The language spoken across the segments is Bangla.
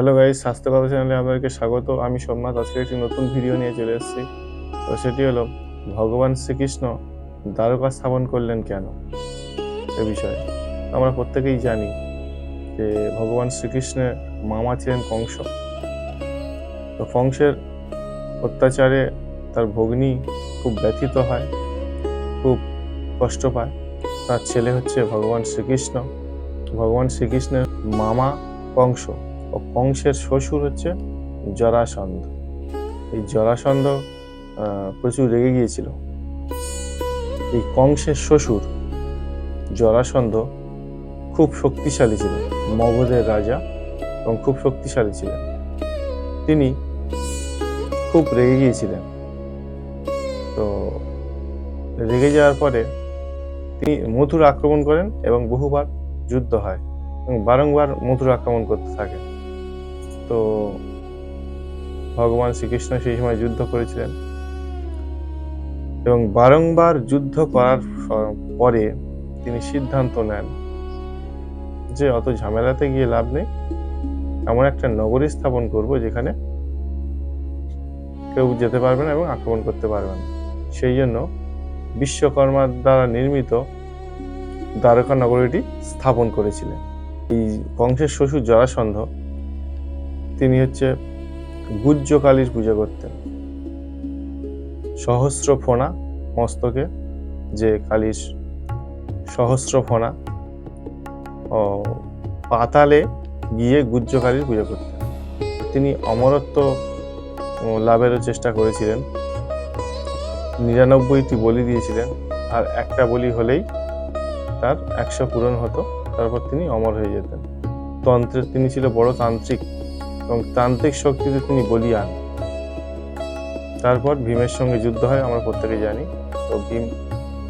হ্যালো গাইজ স্বাস্থ্য কথা চ্যানেলে আপনাদেরকে স্বাগত। আমি সোমনাথ, আজকে একটি নতুন ভিডিও নিয়ে চলে এসেছি। তো সেটি হলো, ভগবান শ্রীকৃষ্ণ দ্বারকা স্থাপন করলেন কেন? এ বিষয়ে। আমরা প্রত্যেকেই জানি যে ভগবান শ্রীকৃষ্ণের মামা ছিলেন কংস। তো কংসের অত্যাচারে তার ভগ্নী খুব ব্যথিত হয়, খুব কষ্ট পায়। তার ছেলে হচ্ছে ভগবান শ্রীকৃষ্ণ। ভগবান শ্রীকৃষ্ণের মামা কংস। ও কংসের শ্বশুর হচ্ছে জরাসন্ধ। এই জরাসন্ধ প্রচুর রেগে গিয়েছিল। এই কংসের শ্বশুর জরাসন্ধ খুব শক্তিশালী ছিলেন, মগধের রাজা এবং খুব শক্তিশালী ছিলেন। তিনি খুব রেগে গিয়েছিলেন। তো রেগে যাওয়ার পরে তিনি মথুর আক্রমণ করেন এবং বহুবার যুদ্ধ হয় এবং বারংবার মথুর আক্রমণ করতে থাকেন। তো ভগবান শ্রীকৃষ্ণ সেই সময় যুদ্ধ করেছিলেন। এবং বারংবার যুদ্ধ করার পরে তিনি সিদ্ধান্ত নেন যে অত ঝামেলাতে গিয়ে লাভ নেই। এমন একটা নগরী স্থাপন করব যেখানে কেউ যেতে পারবে না এবং আক্রমণ করতে পারবে না। সেই জন্য বিশ্বকর্মার দ্বারা নির্মিত দ্বারকা নগরীটি স্থাপন করেছিলেন। এই কংসের শ্বশুর জরাসন্ধ হচ্ছে গুজ্জ কালীর পূজা করতেন। সহস্র ফোনা মস্তকে যে কালীর সহস্র ফোনা ও পাতালে গিয়ে গুজ্জ পূজা করতেন। তিনি অমরত্ব লাভেরও চেষ্টা করেছিলেন। নিরানব্বইটি বলি দিয়েছিলেন, আর একটা বলি হলেই তার একশো পূরণ হতো, তারপর তিনি অমর হয়ে যেতেন। তন্ত্রের, তিনি ছিল বড় তান্ত্রিক। এবং তান্ত্রিক শক্তিতে তিনি বলিয়ান। তারপর ভীমের সঙ্গে যুদ্ধ হয়, আমরা প্রত্যেকে জানি। তো ভীম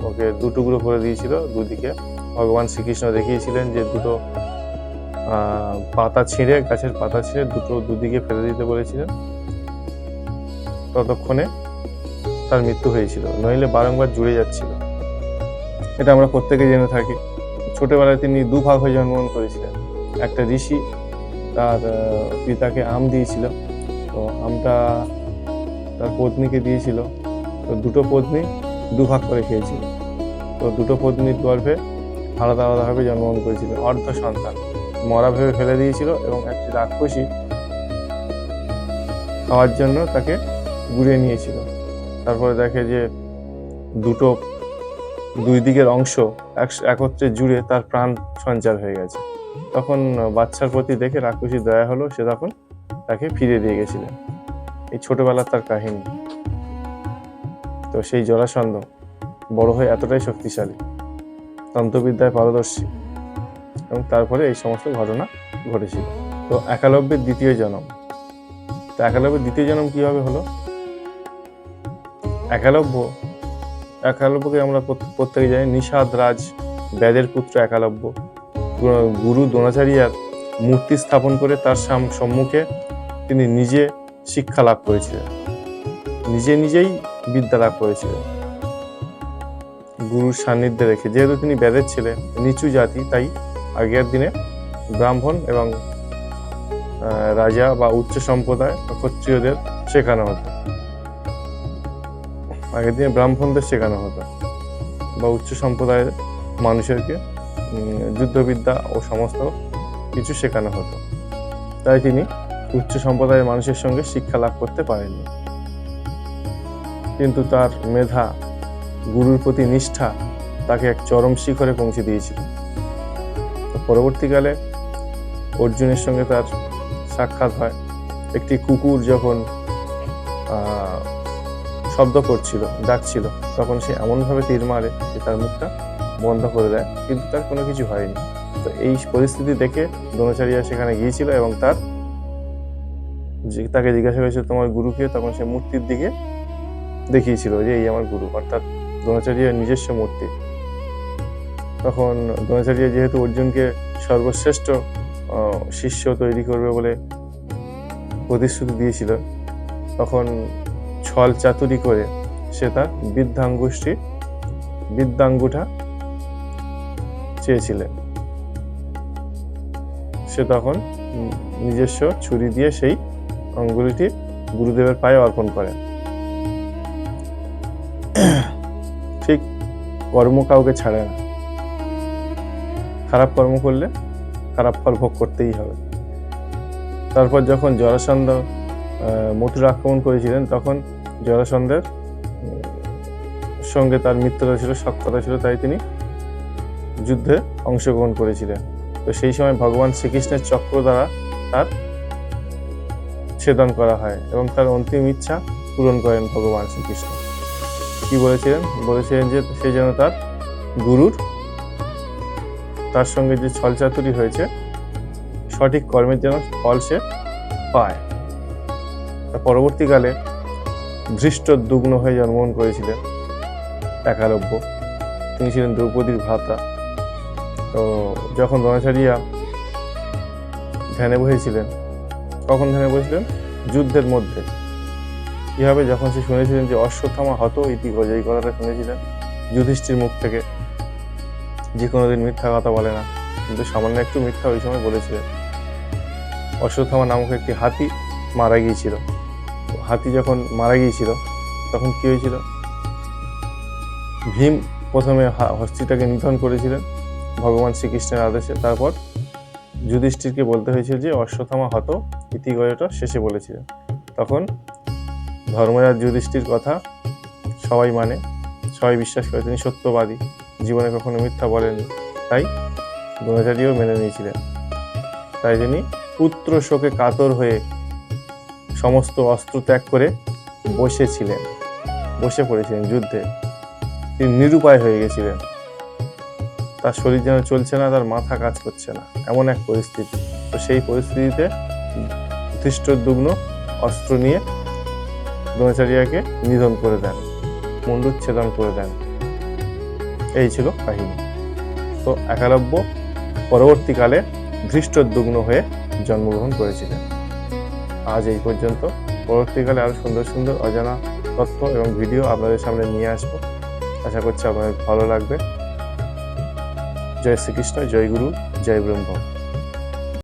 ওকে দু টুকরো করে দিয়েছিল, দুদিকে। ভগবান শ্রীকৃষ্ণ দেখিয়েছিলেন যে দুটো পাতা ছিঁড়ে, গাছের পাতা ছিঁড়ে দুটো দুদিকে ফেলে দিতে বলেছিলেন। ততক্ষণে তার মৃত্যু হয়েছিল, নইলে বারংবার জুড়ে যাচ্ছিল। এটা আমরা প্রত্যেকে জেনে থাকি। ছোটবেলায় তিনি দুভাগ হয়ে জন্মগ্রহণ করেছিলেন। একটা ঋষি তার পিতাকে আম দিয়েছিল। তো আমটা তার পত্নীকে দিয়েছিল। তো দুটো পত্নী দু ভাগ করে খেয়েছিল। তো দুটো পত্নীর গর্ভে আলাদা আলাদাভাবে জন্মগ্রহণ করেছিল। অর্ধ সন্তান। মরা ভেবে ফেলে দিয়েছিল এবং একটি রাক্ষসী খাওয়ার জন্য তাকে গুড়িয়ে নিয়েছিল। তারপরে দেখে যে দুটো, দুই দিকের অংশ এক- একত্রে জুড়ে তার প্রাণ সঞ্চার হয়ে গেছে। তখন বাচ্চার প্রতি দেখে রাক্ষসী দয়া হলো, সে তখন তাকে ফিরে দিয়ে গেছিলেন। এই ছোটবেলার তার কাহিনী। তো সেই জরাসন্ধ বড় হয়ে এতটাই শক্তিশালী, তন্ত্রবিদ্যায় পারদর্শী এবং তারপরে এই সমস্ত ঘটনা ঘটেছিল। তো একালব্যের দ্বিতীয় জন্ম। তো একালব্যের দ্বিতীয় জন্ম কীভাবে হলো? একালব্য, একালব্যকে আমরা প্রত- প্রত্যেকে জানি নিষাদ রাজ ব্যাদের পুত্র একালব্য। গুরু দ্রোণাচার্যার মূর্তি স্থাপন করে তার সম্মুখে তিনি নিজে শিক্ষা লাভ করেছিলেন। নিজে নিজেই বিদ্যা লাভ করেছিলেন। গুরুর সান্নিধ্যে রেখে। যেহেতু তিনি ব্যাদের ছিলেন নিচু জাতি, তাই আগের দিনে ব্রাহ্মণ এবং রাজা বা উচ্চ সম্প্রদায় ক্ষত্রিয়দের শেখানো হতো। আগের দিনে ব্রাহ্মণদের শেখানো হতো বা উচ্চ সম্প্রদায়ের মানুষেরকে যুদ্ধবিদ্যা ও সমস্ত কিছু শেখানো হতো। তাই তিনি উচ্চ সম্প্রদায়ের মানুষের সঙ্গে শিক্ষা লাভ করতে পারেননি। কিন্তু তার মেধা, গুরুর প্রতি নিষ্ঠা তাকে এক চরম শিখরে পৌঁছে দিয়েছিল। পরবর্তীকালে অর্জুনের সঙ্গে তার সাক্ষাৎ হয়। একটি কুকুর যখন শব্দ করছিল, ডাকছিল, তখন সে এমনভাবে তীর মারে যে তার মুখটা বন্ধ করে দেয়, কিন্তু তার কোনো কিছু হয়নি। তো এই পরিস্থিতি দেখে দ্রোণাচার্য সেখানে গিয়েছিল এবং তার যে তাকে জিজ্ঞাসা করেছিল তোমার গুরুকে? তখন সে মূর্তির দিকে দেখিয়েছিল যে, এই আমার গুরু। অর্থাৎ দ্রোণাচার্যের নিজস্ব মূর্তি। তখন দ্রোণাচার্য যেহেতু অর্জুনকে সর্বশ্রেষ্ঠ শিষ্য তৈরি করবে বলে প্রতিশ্রুতি দিয়েছিল, তখন ছল চাতুরি করে সে তার বৃদ্ধাঙ্গুষ্ঠী বৃদ্ধাঙ্গুঠা চেয়েছিলেন সে তখন নিজস্ব ছুরি দিয়ে সেই অঙ্গুলিটি গুরুদেবের পায়ে অর্পণ করেন ঠিক কর্ম কাউকে ছাড়ে না। খারাপ কর্ম করলে খারাপ ফল ভোগ করতেই হবে। তারপর যখন জরাসন্ধ মথুরা আক্রমণ করেছিলেন, তখন জরাসন্ধের সঙ্গে তার মিত্রতা ছিল সক্ষতা ছিল, তাই তিনি যুদ্ধে অংশগ্রহণ করেছিলেন। তো সেই সময় ভগবান শ্রীকৃষ্ণের চক্র দ্বারা তার ছেদন করা হয় এবং তার অন্তিম ইচ্ছা পূরণ করেন ভগবান শ্রীকৃষ্ণ। কি বলেছিলেন? বলেছিলেন যে সে যেন তার গুরুর তার সঙ্গে যে ছলচাতুরি হয়েছে, সঠিক কর্মের যেন ফল সে পায়। পরবর্তীকালে ধৃষ্ট দুগ্ন হয়ে জন্মগ্রহণ করেছিলেন। একালব্য। তিনি ছিলেন দ্রৌপদীর ভ্রাতা। তো যখন দ্রোণাচার্যা ধ্যানে বসেছিলেন, কখন ধ্যানে বসেছিলেন? যুদ্ধের মধ্যে। কীভাবে যখন সে শুনেছিলেন যে অশ্বত্থামা হত, ইতি গজয় কথাটা শুনেছিলেন যুধিষ্ঠির মুখ থেকে। যে কোনো দিন মিথ্যা কথা বলে না, কিন্তু সামান্য একটু মিথ্যা ওই সময় বলেছিলেন। অশ্বত্থামা নামক একটি হাতি মারা গিয়েছিল। হাতি যখন মারা গিয়েছিল, তখন কি হয়েছিল? ভীম প্রথমে হস্তিটাকে নিধন করেছিলেন। ভগবান শ্রীকৃষ্ণের আদেশে। তারপর যুধিষ্ঠিরকে বলতে হয়েছিল যে অশ্বথামা হত ইতিগয়টা শেষে বলেছিলেন। তখন ধর্মরাজ যুধিষ্ঠির কথা সবাই মানে সবাই বিশ্বাস করে তিনি সত্যবাদী, জীবনে কখনো মিথ্যা বলেননি। তাই দ্রোণাচার্যও মেনে নিয়েছিলেন। তাই তিনি পুত্র শোকে কাতর হয়ে সমস্ত অস্ত্র ত্যাগ করে বসেছিলেন, বসে পড়েছিলেন যুদ্ধে। তিনি নিরুপায় হয়ে গেছিলেন। তার শরীর যেন চলছে না, তার মাথা কাজ করছে না। এমন এক পরিস্থিতি। তো সেই পরিস্থিতিতে দুগ্ন অস্ত্র নিয়ে দ্রোণাচার্যকে নিধন করে দেন মুন্ডুচ্ছেদন করে দেন। এই ছিল কাহিনী। তো একালব্য পরবর্তীকালে ধৃষ্টদ্যুগ্ন হয়ে জন্মগ্রহণ করেছিলেন। আজ এই পর্যন্ত। পরবর্তীকালে আরও সুন্দর সুন্দর অজানা তথ্য এবং ভিডিও আপনাদের সামনে নিয়ে আসব। আশা করছি আপনাদের ভালো লাগবে। জয় শ্রীকৃষ্ণ জয় গুরু জয় ব্রহ্ম।